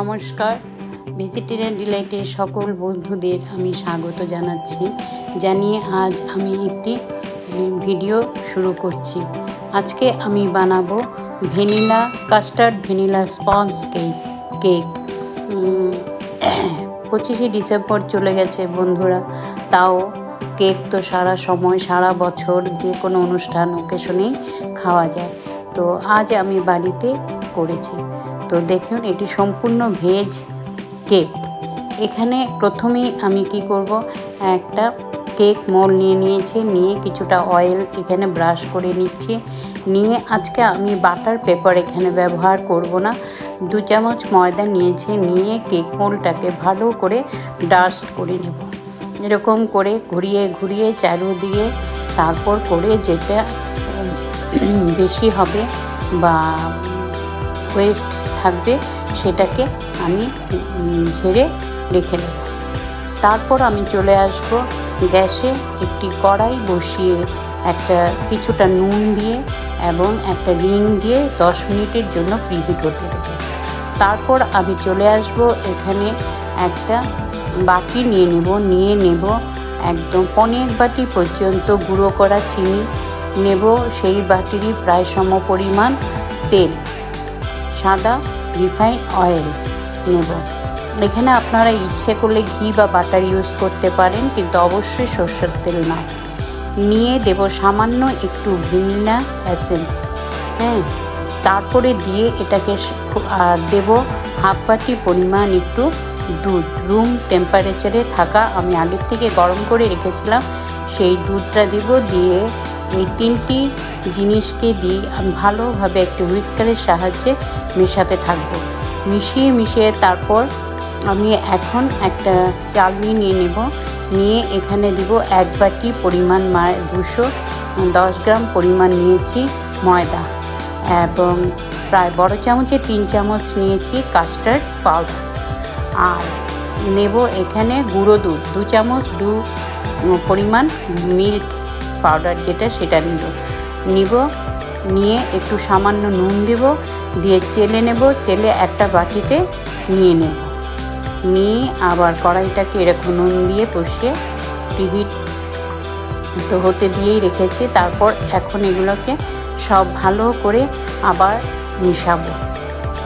নমস্কার। ভেজিটেরিয়ান ডিলাইটের সকল বন্ধুদের আমি স্বাগত জানাচ্ছি। জানিয়ে আজ আমি একটি ভিডিও শুরু করছি। আজকে আমি বানাবো vanilla custard vanilla sponge cake cake. পঁচিশে ডিসেম্বর চলে গেছে বন্ধুরা। তাও কেক তো সারা সময়, সারা বছর যে কোনো অনুষ্ঠান ওকেশনেই খাওয়া যায়। তো আজ আমি বাড়িতে করেছি। তো দেখুন, এটি সম্পূর্ণ ভেজ কেক। এখানে প্রথমেই আমি কি করব, একটা কেক মোল নিয়ে নিয়েছি, নিয়ে কিছুটা অয়েল এখানে ব্রাশ করে নিচ্ছি। নিয়ে আজকে আমি বাটার পেপার এখানে ব্যবহার করব না। দু চামচ ময়দা নিয়েছি, নিয়ে কেক মোলটাকে ভালো করে ডাস্ট করে নেব। এরকম করে ঘুরিয়ে ঘুরিয়ে চারু দিয়ে তারপর করে যেটা বেশি হবে বা ওয়েস্ট থাকবে, সেটাকে আমি ঝেড়ে রেখে দেব। তারপর আমি চলে আসব গ্যাসে একটি কড়াই বসিয়ে একটা কিছুটা নুন দিয়ে এবং একটা রিং দিয়ে দশ মিনিটের জন্য প্রিহিট হতে দেবো। তারপর আমি চলে আসব এখানে একটা বাটি নিয়ে নেব নিয়ে নেব একদম পনেক বাটি পর্যন্ত গুঁড়ো করা চিনি। নেব সেই বাটিরই প্রায় সম পরিমাণ তেল। সাদা রিফাইন অয়েল নেব। এখানে আপনারা ইচ্ছে করলে ঘি বা বাটার ইউজ করতে পারেন, কিন্তু অবশ্যই সর্ষের তেল না নিয়ে দেব সামান্য একটু ভ্যানিলা অ্যাসেন্স হ্যাঁ? তারপরে দিয়ে এটাকে দেব হাফ বাটি পরিমাণ একটু দুধ। রুম টেম্পারেচারে থাকা, আমি আগের থেকে গরম করে রেখেছিলাম, সেই দুধটা দেব দিয়ে এই তিনটি জিনিসকে দিয়ে আমি ভালোভাবে একটু হুইস্কারের সাহায্যে মেশাতে থাকব। মিশিয়ে মিশিয়ে তারপর আমি এখন একটা চালনি নিয়ে নেব। নিয়ে এখানে দিব এক বাটি পরিমাণ মা দুশো দশ গ্রাম পরিমাণ নিয়েছি ময়দা এবং প্রায় বড় চামচে তিন চামচ নিয়েছি কাস্টার্ড পাউডার আর নেব এখানে গুঁড়ো দুধ, দু চামচ দু পরিমাণ মিল্ক পাউডার যেটা, সেটা নিব। নিব, নিয়ে একটু সামান্য নুন দেব, দিয়ে চেলে নেব, চেলে একটা বাটিতে নিয়ে নেব। নিয়ে আবার কড়াইটাকে এরকম নুন দিয়ে বসিয়ে প্রিহিট তো হতে দিয়েই রেখেছি। তারপর এখন এগুলোকে সব ভালো করে আবার মিশাবো।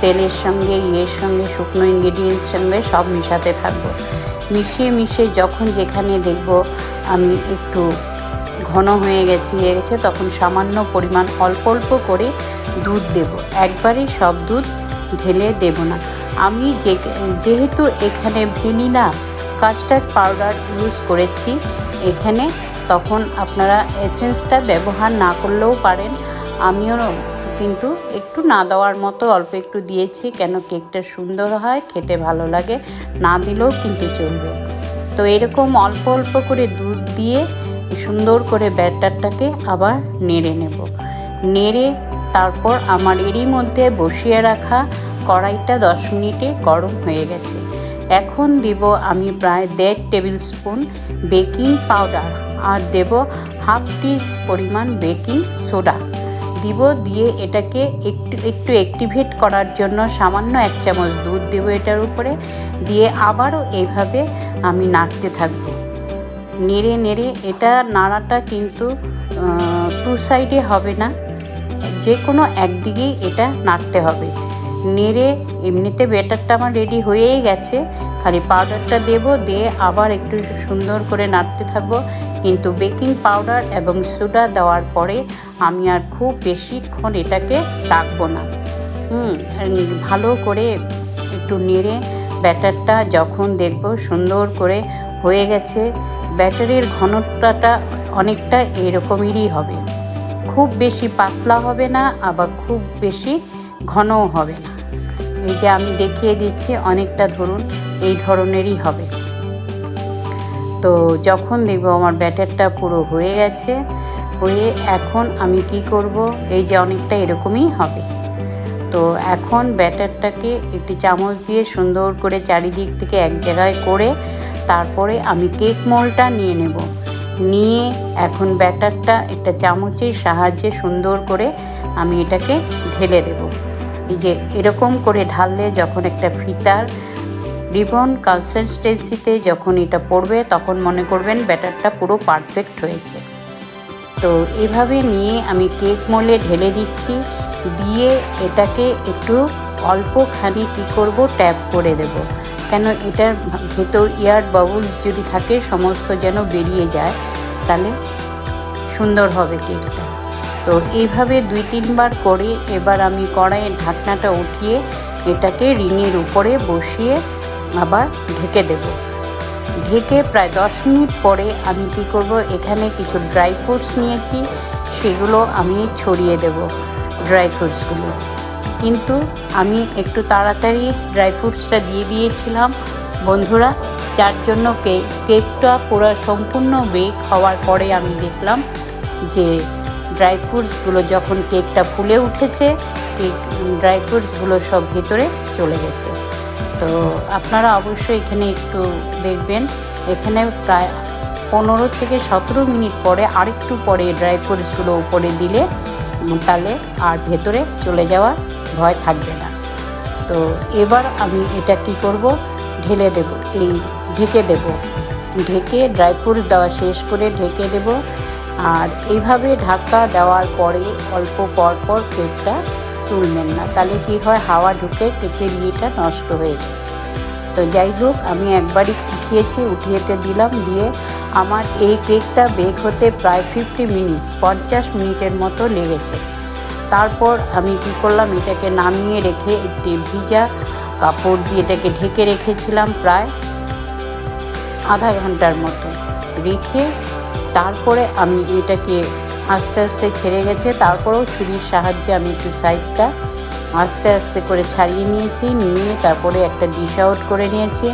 তেলের সঙ্গে, ইয়ের সঙ্গে, শুকনো ইনগ্রিডিয়েন্টস সঙ্গে সব মিশাতে থাকব। মিশিয়ে মিশিয়ে যখন যেখানে দেখব আমি একটু ঘন হয়ে গেছে ইয়ে গেছে, তখন সামান্য পরিমাণ অল্প অল্প করে দুধ দেব। একবারে সব দুধ ঢেলে দেব না। আমি যে, যেহেতু এখানে ভ্যানিলা কাস্টার্ড পাউডার ইউজ করেছি এখানে, তখন আপনারা এসেন্সটা ব্যবহার না করলেও পারেন। আমিও কিন্তু একটু না দেওয়ার মতো অল্প একটু দিয়েছি, কেন কেকটা সুন্দর হয়, খেতে ভালো লাগে, না দিলেও কিন্তু চলবে। তো এরকম অল্প অল্প করে দুধ দিয়ে সুন্দর করে ব্যাটারটাকে আবার নেড়ে নেব। নেড়ে তারপর আমার এরই মধ্যে বসিয়ে রাখা কড়াইটা দশ মিনিটে গরম হয়ে গেছে। এখন দিব আমি প্রায় দেড় টেবিল স্পুন বেকিং পাউডার আর দেব হাফ টি পরিমাণ বেকিং সোডা। দিব দিয়ে এটাকে একটু একটু অ্যাক্টিভেট করার জন্য সামান্য এক চামচ দুধ দেব এটার উপরে। দিয়ে আবারও এইভাবে আমি নাড়তে থাকব। নেড়ে নেড়ে এটা নাড়াটা কিন্তু টু সাইডে হবে না। যে কোনো একদিকেই এটা নাড়তে হবে। নেড়ে এমনিতে ব্যাটারটা আমার রেডি হয়েই গেছে। খালি পাউডারটা দেব, দিয়ে আবার একটু সুন্দর করে নাড়তে থাকব। কিন্তু বেকিং পাউডার এবং সোডা দেওয়ার পরে আমি আর খুব বেশিক্ষণ এটাকে রাখব না। হুম ভালো করে একটু নেড়ে ব্যাটারটা যখন দেখব সুন্দর করে হয়ে গেছে ব্যাটারির ঘনত্বটা অনেকটা এরকমেরই হবে। খুব বেশি পাতলা হবে না, আবার খুব বেশি ঘনও হবে না। এই যে আমি দেখিয়ে দিচ্ছি, অনেকটা ধরুন এই ধরনেরই হবে। তো যখন দেখব আমার ব্যাটারটা পুরো হয়ে গেছে, হয়ে এখন আমি কি করব? এই যে অনেকটা এরকমই হবে। তো এখন ব্যাটারটাকে একটি চামচ দিয়ে সুন্দর করে চারিদিক থেকে এক জায়গায় করে তারপরে আমি কেক মোলটা নিয়ে নেব। নিয়ে এখন ব্যাটারটা একটা চামচের সাহায্যে সুন্দর করে আমি এটাকে ঢেলে দেব। যে এরকম করে ঢাললে যখন একটা ফিতার রিবন কনসিস্টেন্সিতে যখন এটা পড়বে তখন মনে করবেন ব্যাটারটা পুরো পারফেক্ট হয়েছে। তো এভাবে নিয়ে আমি কেক মোলে ঢেলে দিচ্ছি। দিয়ে এটাকে একটু অল্পখানি কী করব, ট্যাপ করে দেব। কেন এটার ভেতর এয়ার বাবলস যদি থাকে, সমস্ত যেন বেরিয়ে যায়, তাহলে সুন্দর হবে কেকটা। তো এইভাবে দুই তিনবার করে এবার আমি কড়াইয়ের ঢাকনাটা উঠিয়ে এটাকে রিংয়ের উপরে বসিয়ে আবার ঢেকে দেব। ঢেকে প্রায় দশ মিনিট পরে আমি কী করব, এখানে কিছু ড্রাই ফ্রুটস নিয়েছি, সেগুলো আমি ছড়িয়ে দেব, ড্রাই ফ্রুটসগুলো। কিন্তু আমি একটু তাড়াতাড়ি ড্রাই ফ্রুটসটা দিয়ে দিয়েছিলাম। বন্ধুরা, যার জন্য কেক কেকটা পুরো সম্পূর্ণ বেক হওয়ার পরে আমি দেখলাম যে ড্রাই ফ্রুটসগুলো যখন কেকটা ফুলে উঠেছে কেক ড্রাই ফ্রুটসগুলো সব ভেতরে চলে গেছে। তো আপনারা অবশ্যই এখানে একটু দেখবেন। এখানে প্রায় পনেরো থেকে সতেরো মিনিট পরে আরেকটু পরে ড্রাই ফ্রুটসগুলো উপরে দিলে তাহলে আর ভেতরে চলে যাওয়ার ভয় থাকবে না। তো এবার আমি এটা কি করব? ঢেলে দেব, এই ঢেকে দেব। ঢেকে ড্রাই ফ্রুটস দেওয়া শেষ করে ঢেকে দেব। আর এইভাবে ঢাকা দেওয়ার পরে অল্প পর পর কেকটা তুলবেন না। তাহলে কি হয়, হাওয়া ঢুকে কেকের ইয়েটা নষ্ট হয়ে যায়। তো যাই হোক, আমি একবারই উঠিয়েছি উঠিয়েতে দিলাম, দিয়ে আমার এই কেকটা বেক হতে প্রায় ফিফটি মিনিট পঞ্চাশ মিনিটের মতো লেগেছে। তারপর আমি কি করলাম, এটাকে নামিয়ে রেখে একটি ভিজা কাপড় দিয়ে এটাকে ঢেকে রেখেছিলাম প্রায় আধা ঘণ্টার মতো। রেখে তারপরে আমি এটাকে আস্তে আস্তে ছেড়ে গেছে। তারপরেও ছুরির সাহায্যে আমি একটু সাইডটা আস্তে আস্তে করে ছাড়িয়ে নিয়েছি, নিয়ে তারপরে একটা ডিশ আউট করে নিয়েছি,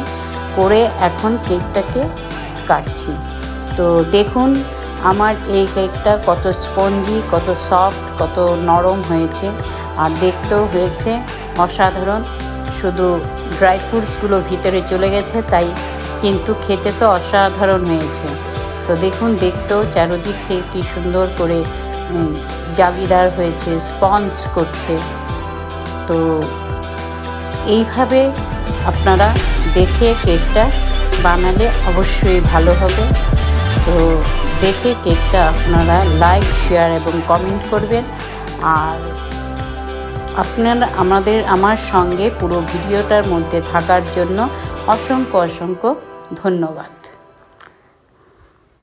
করে এখন কেকটাকে কাটছি। তো দেখুন আমার এই কেকটা কত স্পঞ্জি, কত সফট, কত নরম হয়েছে আর দেখতেও হয়েছে অসাধারণ। শুধু ড্রাই ফ্রুটসগুলো ভিতরে চলে গেছে, তাই কিন্তু খেতে তো অসাধারণ হয়েছে। তো দেখুন, দেখতেও চারোদিক থেকে কী সুন্দর করে জালিদার হয়েছে, স্পঞ্জ করছে। তো এইভাবে আপনারা দেখে কেকটা বানালে অবশ্যই ভালো হবে। তো দেখে কেকটা আপনারা লাইক শেয়ার এবং কমেন্ট করবেন। আর আপনারা আমাদের, আমার সঙ্গে পুরো ভিডিওটার মধ্যে থাকার জন্য অসংখ্য অসংখ্য ধন্যবাদ।